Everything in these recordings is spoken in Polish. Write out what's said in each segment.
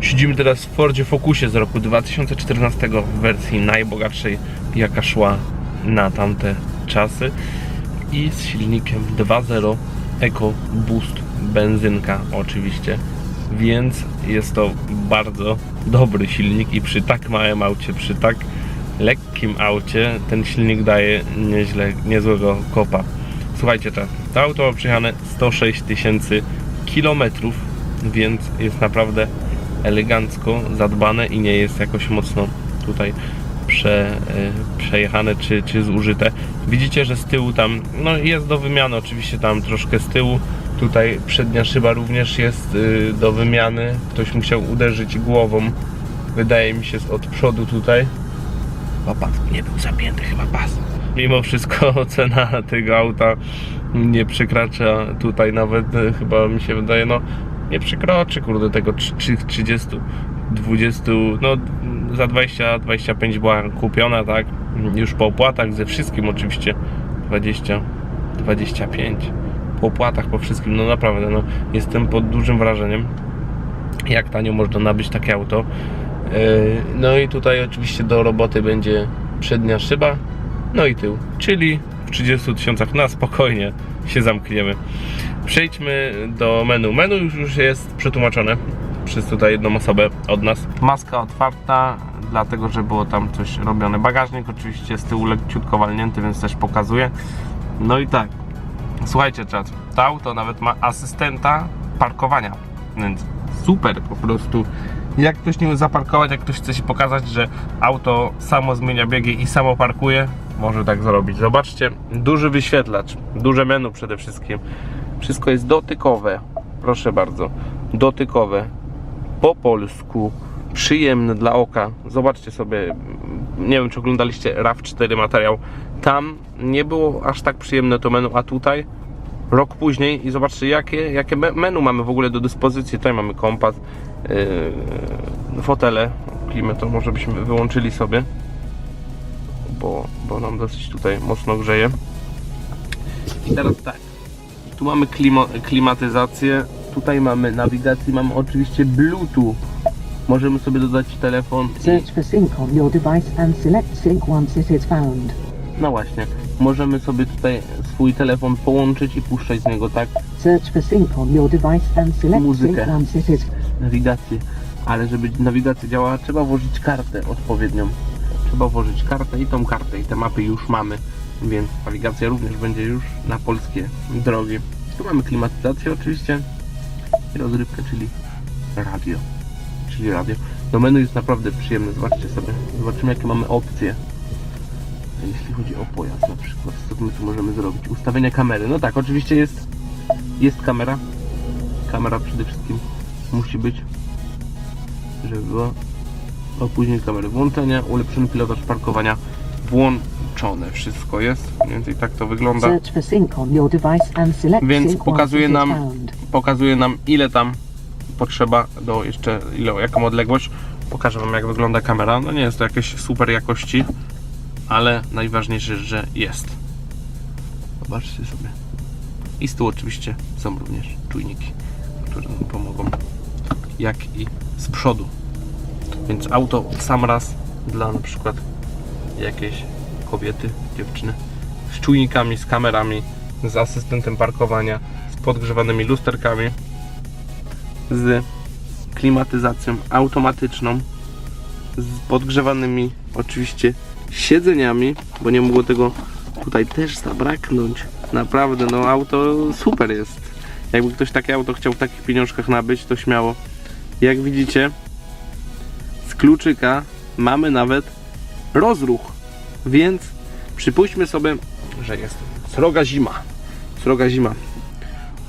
Siedzimy teraz w Fordzie Focusie z roku 2014 w wersji najbogatszej, jaka szła na tamte czasy. I z silnikiem 2.0 EcoBoost benzynka oczywiście. Więc jest to bardzo dobry silnik i przy tak małym aucie, przy tak lekkim aucie ten silnik daje nieźle, niezłego kopa. Słuchajcie, to, to auto ma przejechane 106 tysięcy kilometrów, więc jest naprawdę elegancko zadbane i nie jest jakoś mocno tutaj prze, e, przejechane czy, czy zużyte. Widzicie, że z tyłu tam no jest do wymiany, oczywiście tam troszkę z tyłu. Tutaj przednia szyba również jest y, do wymiany. Ktoś musiał uderzyć głową. Wydaje mi się od przodu tutaj. Chyba pas nie był zapięty, chyba pas. Mimo wszystko cena tego auta nie przekracza tutaj nawet, e, chyba mi się wydaje, no nie przekroczy kurde tego trzy- trzy- 30, 20, no za 20, 25 była kupiona, tak? Już po opłatach ze wszystkim oczywiście 20, 25 po opłatach, po wszystkim, no naprawdę, no jestem pod dużym wrażeniem jak tanio można nabyć takie auto. Yy, No i tutaj oczywiście do roboty będzie przednia szyba, no i tył, czyli w 30 tysiącach na spokojnie się zamkniemy. Przejdźmy do menu. Menu już, już jest przetłumaczone przez tutaj jedną osobę od nas. Maska otwarta, dlatego że było tam coś robione. Bagażnik oczywiście z tyłu leciutko walnięty, więc też pokazuje. No i tak, słuchajcie czat, to auto nawet ma asystenta parkowania, więc super po prostu. Jak ktoś nie umie zaparkować, jak ktoś chce się pokazać, że auto samo zmienia biegi i samo parkuje, może tak zrobić. Zobaczcie, duży wyświetlacz, duże menu przede wszystkim. Wszystko jest dotykowe, proszę bardzo, dotykowe, po polsku, przyjemne dla oka. Zobaczcie sobie, nie wiem czy oglądaliście RAV4 materiał, tam nie było aż tak przyjemne to menu, a tutaj rok później i zobaczcie jakie, jakie me- menu mamy w ogóle do dyspozycji. Tutaj mamy kompas, yy, fotele, klimę to może byśmy wyłączyli sobie, bo, bo nam dosyć tutaj mocno grzeje. I teraz tak, tu mamy klimo, klimatyzację, tutaj mamy nawigację, mamy oczywiście Bluetooth. Możemy sobie dodać telefon Search for sync on your device and select sync once it is found. No właśnie, możemy sobie tutaj swój telefon połączyć i puszczać z niego tak Search for sync on your device and select sync Muzykę. once it is nawigację. Ale żeby nawigacja działała, trzeba włożyć kartę odpowiednią. Trzeba włożyć kartę i tą kartę i te mapy już mamy, więc nawigacja również będzie już na polskie drogi. Tu mamy klimatyzację oczywiście rozrywkę, czyli radio. Czyli radio. No menu jest naprawdę przyjemne, zobaczcie sobie. Zobaczymy jakie mamy opcje. Jeśli chodzi o pojazd na przykład, co my tu możemy zrobić? Ustawienia kamery. No tak, oczywiście jest, jest kamera. Kamera przede wszystkim musi być, żeby była. Opóźnienie kamery włączenia, ulepszony pilotaż parkowania Wszystko jest. Mniej więcej tak to wygląda. Więc pokazuje nam-. Pokazuje nam ile tam potrzeba do jeszcze, ile, jaką odległość. Pokażę wam jak wygląda kamera. No nie jest to jakieś super jakości, ale najważniejsze, że jest. Zobaczcie sobie. I z tyłu oczywiście są również czujniki, które nam pomogą, jak i z przodu. Więc auto w sam raz dla na przykład jakiejś kobiety, dziewczyny z czujnikami, z kamerami, z asystentem parkowania, z podgrzewanymi lusterkami, z klimatyzacją automatyczną, z podgrzewanymi oczywiście siedzeniami, bo nie mogło tego tutaj też zabraknąć. Naprawdę, no auto super jest. Jakby ktoś takie auto chciał w takich pieniążkach nabyć, to śmiało. Jak widzicie, z kluczyka mamy nawet rozruch, więc przypuśćmy sobie, że jest sroga zima. Sroga zima.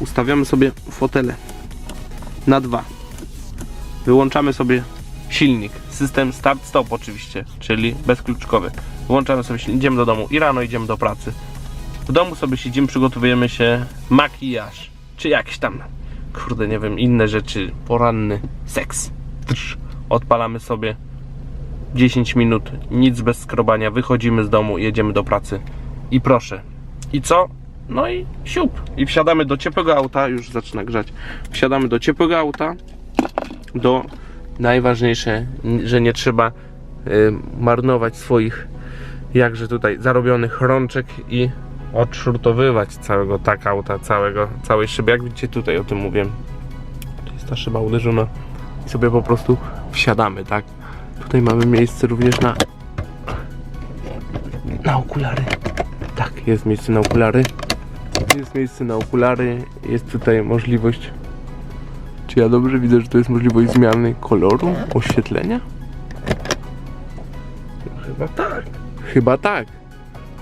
Ustawiamy sobie fotele na dwa. Wyłączamy sobie silnik. System start-stop oczywiście, czyli bezkluczkowy. włączamy sobie, idziemy do domu i rano idziemy do pracy. W domu sobie siedzimy, przygotowujemy się, makijaż, czy jakieś tam, kurde, nie wiem, inne rzeczy, poranny seks. Odpalamy sobie 10 minut, nic bez skrobania, wychodzimy z domu, jedziemy do pracy i proszę. I co? No i siup. I wsiadamy do ciepłego auta, już zaczyna grzać. Wsiadamy do ciepłego auta, do najważniejsze, że nie trzeba y, marnować swoich jakże tutaj zarobionych rączek i odszurtowywać całego tak auta, całego, całej szyby. Jak widzicie tutaj o tym mówiłem. To jest ta szyba uderzona i sobie po prostu wsiadamy, tak? Tutaj mamy miejsce również na na okulary. Tak, jest miejsce na okulary. Jest miejsce na okulary. Jest tutaj możliwość. Czy ja dobrze widzę, że to jest możliwość zmiany koloru, oświetlenia? Chyba tak. Chyba tak.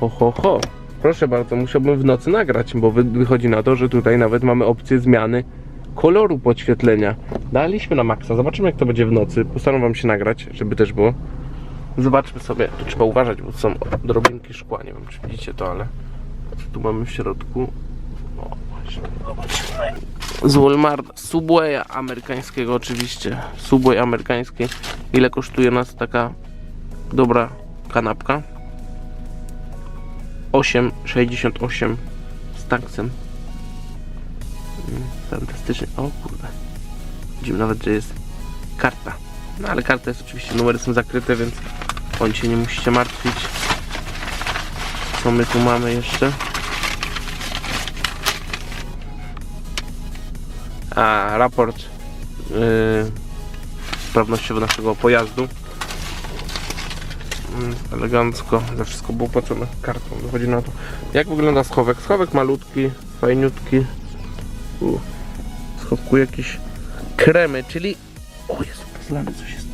Ho, ho, ho. Proszę bardzo, musiałbym w nocy nagrać, bo wy- wychodzi na to, że tutaj nawet mamy opcję zmiany koloru podświetlenia. Daliśmy na maksa. Zobaczymy, jak to będzie w nocy. Postaram wam się nagrać, żeby też było. Zobaczmy sobie. Tu trzeba uważać, bo są drobinki szkła. Nie wiem, czy widzicie to, ale tu mamy w środku? O, właśnie. Z Walmart, Subwaya amerykańskiego oczywiście. Subway amerykański. Ile kosztuje nas taka dobra kanapka? 8,68 z taksem. Fantastycznie. O kurde. Widzimy nawet, że jest karta. No ale karta jest oczywiście, numery są zakryte, więc on się nie musicie martwić. Co my tu mamy jeszcze? A, raport yy, sprawnościowy naszego pojazdu. Mm, elegancko, za wszystko było płacone kartą. Wychodzi na to. Jak wygląda schowek? Schowek malutki, fajniutki. U, w schowku jakieś kremy, czyli... O Jezu, zlany coś jest.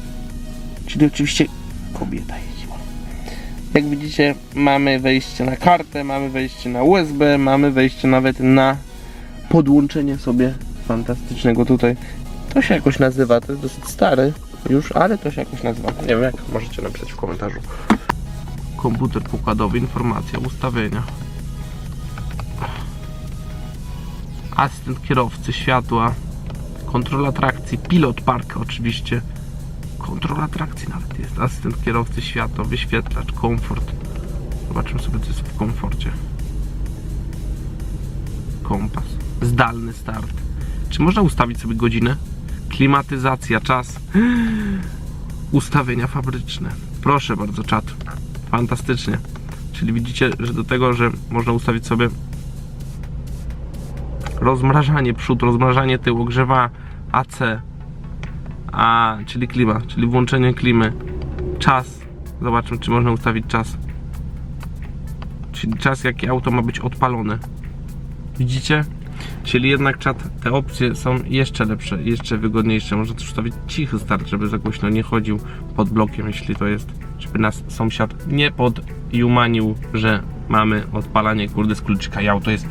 Czyli oczywiście kobieta jeździła. Jak widzicie, mamy wejście na kartę, mamy wejście na USB, mamy wejście nawet na podłączenie sobie fantastycznego tutaj. To się jakoś nazywa, to jest dosyć stary już, ale to się jakoś nazywa. Nie wiem jak, możecie napisać w komentarzu. Komputer pokładowy, informacja, ustawienia. Asystent kierowcy, światła, kontrola trakcji, pilot park oczywiście. Kontrola trakcji nawet jest. Asystent kierowcy, światło, wyświetlacz, komfort. Zobaczymy sobie co jest w komforcie. Kompas. Zdalny start. Czy można ustawić sobie godzinę? Klimatyzacja, czas. Ustawienia fabryczne. Proszę bardzo, czat. Fantastycznie. Czyli widzicie, że do tego, że można ustawić sobie rozmrażanie przód, rozmrażanie tył, ogrzewa AC, a, czyli klima, czyli włączenie klimy, czas. Zobaczmy, czy można ustawić czas. Czyli czas, jaki auto ma być odpalone. Widzicie? Czyli jednak czat, te opcje są jeszcze lepsze, jeszcze wygodniejsze. Można też ustawić cichy start, żeby za głośno nie chodził pod blokiem, jeśli to jest, żeby nas sąsiad nie podjumanił, że mamy odpalanie kurde z kluczyka i auto jest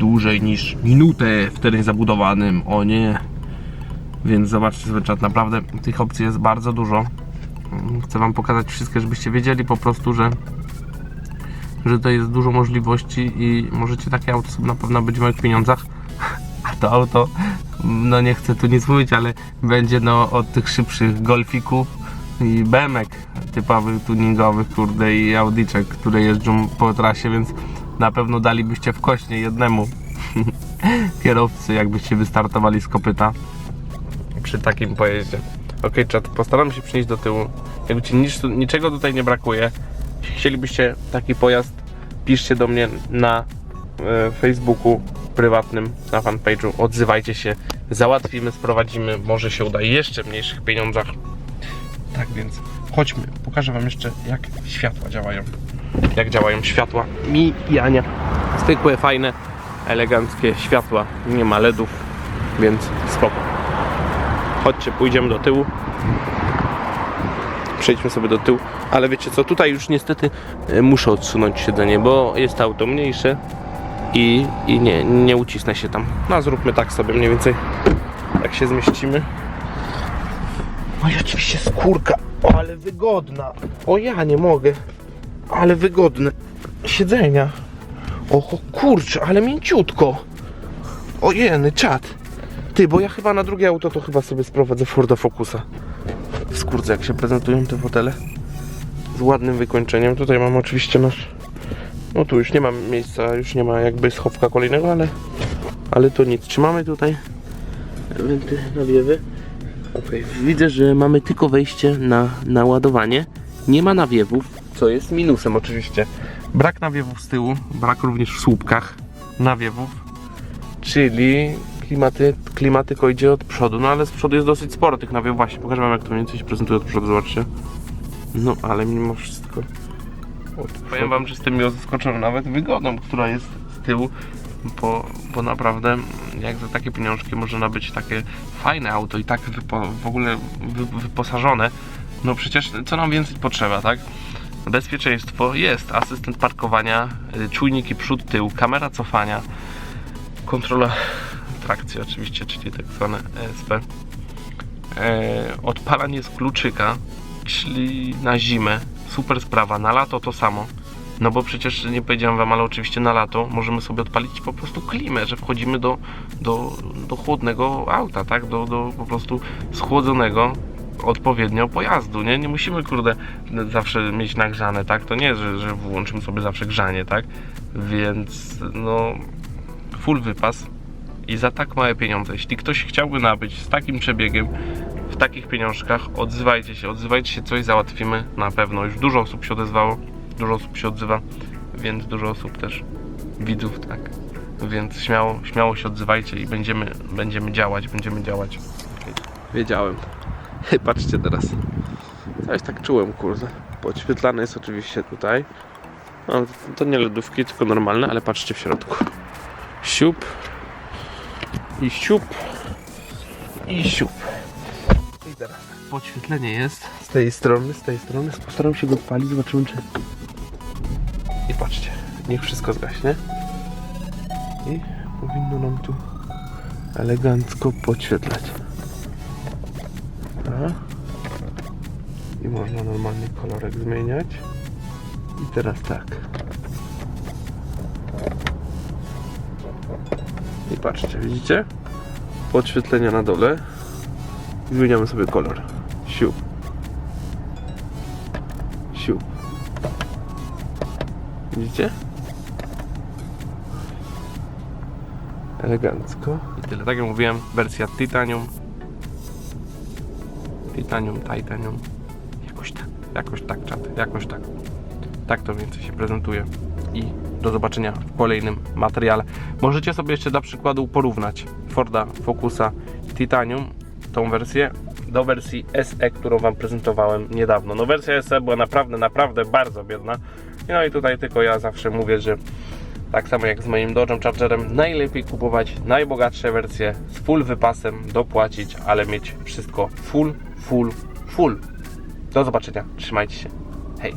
dłużej niż minutę w terenie zabudowanym. O nie. Więc zobaczcie sobie czat, naprawdę tych opcji jest bardzo dużo. Mm, Chcę Wam pokazać wszystkie, żebyście wiedzieli po prostu, że że to jest dużo możliwości i możecie takie auto sobie na pewno być w moich pieniądzach. A to auto, no nie chcę tu nic mówić, ale będzie no od tych szybszych golfików i bemek typowych, tuningowych, kurde i audiczek, które jeżdżą po trasie, więc na pewno dalibyście w kośnie jednemu kierowcy, jakbyście wystartowali z kopyta przy takim pojeździe. Ok, czat, postaram się przynieść do tyłu. Jakbyście nic, niczego tutaj nie brakuje, jeśli chcielibyście taki pojazd, piszcie do mnie na e, Facebooku prywatnym, na fanpage'u, odzywajcie się, załatwimy, sprowadzimy, może się uda jeszcze w mniejszych pieniądzach. Tak więc chodźmy, pokażę Wam jeszcze jak światła działają. Jak działają światła mijania. Zwykłe, fajne, eleganckie światła, nie ma LEDów, więc spoko. Chodźcie, pójdziemy do tyłu. Przejdźmy sobie do tyłu. Ale wiecie co, tutaj już niestety e, muszę odsunąć siedzenie, bo jest auto mniejsze i, i nie, nie ucisnę się tam. No zróbmy tak sobie mniej więcej, jak się zmieścimy. No i oczywiście skórka, o ale wygodna. O ja nie mogę. Ale wygodne siedzenia. Oho, kurczę, ale mięciutko. Ojeny, czad. Ty, bo ja chyba na drugie auto to chyba sobie sprowadzę Forda Focusa. Skurdzę, jak się prezentują te fotele. Z ładnym wykończeniem. Tutaj mam oczywiście nasz... No tu już nie ma miejsca, już nie ma jakby schowka kolejnego, ale... Ale to nic. Czy mamy tutaj elementy nawiewy? Okej, widzę, że mamy tylko wejście na, na ładowanie. Nie ma nawiewów, co jest minusem oczywiście. Brak nawiewów z tyłu, brak również w słupkach nawiewów, czyli klimaty, klimatyko idzie od przodu, no ale z przodu jest dosyć sporo tych nawiewów. Właśnie, pokażę wam jak to mniej więcej się prezentuje od przodu, zobaczcie. No, ale mimo wszystko Powiem wam, że jestem miło zaskoczony nawet wygodą, która jest z tyłu, bo, bo naprawdę jak za takie pieniążki można nabyć takie fajne auto i tak wypo, w ogóle wy, wyposażone, no przecież co nam więcej potrzeba, tak? Bezpieczeństwo jest, asystent parkowania, y, czujniki przód, tył, kamera cofania, kontrola trakcji oczywiście, czyli tak zwane ESP, e, odpalanie z kluczyka, czyli na zimę, super sprawa, na lato to samo. No bo przecież nie powiedziałem wam, ale oczywiście na lato możemy sobie odpalić po prostu klimę, że wchodzimy do, do, do chłodnego auta, tak? Do, do po prostu schłodzonego odpowiednio pojazdu, nie? Nie musimy, kurde, zawsze mieć nagrzane, tak? To nie, że, że włączymy sobie zawsze grzanie, tak? Więc, no, full wypas i za tak małe pieniądze. Jeśli ktoś chciałby nabyć z takim przebiegiem, w takich pieniążkach, odzywajcie się, odzywajcie się, coś załatwimy na pewno. Już dużo osób się odezwało, dużo osób się odzywa, więc dużo osób też, widzów, tak. Więc śmiało, śmiało się odzywajcie i będziemy, będziemy działać, będziemy działać. Wiedziałem. Patrzcie teraz. Coś tak czułem, kurde. Podświetlane jest oczywiście tutaj. No, to nie lodówki, tylko normalne, ale patrzcie w środku. Siup. I siup. I siup. I teraz podświetlenie jest z tej strony, z tej strony. Postaram się go odpalić, zobaczymy czy... I patrzcie, niech wszystko zgaśnie. I powinno nam tu elegancko podświetlać. I można normalnie kolorek zmieniać. I teraz tak. I patrzcie, widzicie? Podświetlenia na dole. I zmieniamy sobie kolor. Siup. Siup. Widzicie? Elegancko. I tyle. Tak jak mówiłem, wersja Titanium. Titanium, Titanium. Jakoś tak, jakoś tak, czat, jakoś tak. Tak to więcej się prezentuje. I do zobaczenia w kolejnym materiale. Możecie sobie jeszcze dla przykładu porównać Forda Focusa Titanium, tą wersję, do wersji SE, którą Wam prezentowałem niedawno. No wersja SE była naprawdę, naprawdę bardzo biedna. No i tutaj tylko ja zawsze mówię, że tak samo jak z moim Dodge'em Chargerem, najlepiej kupować najbogatsze wersje z full wypasem, dopłacić, ale mieć wszystko full, full, full. Do zobaczenia, trzymajcie się. Hej!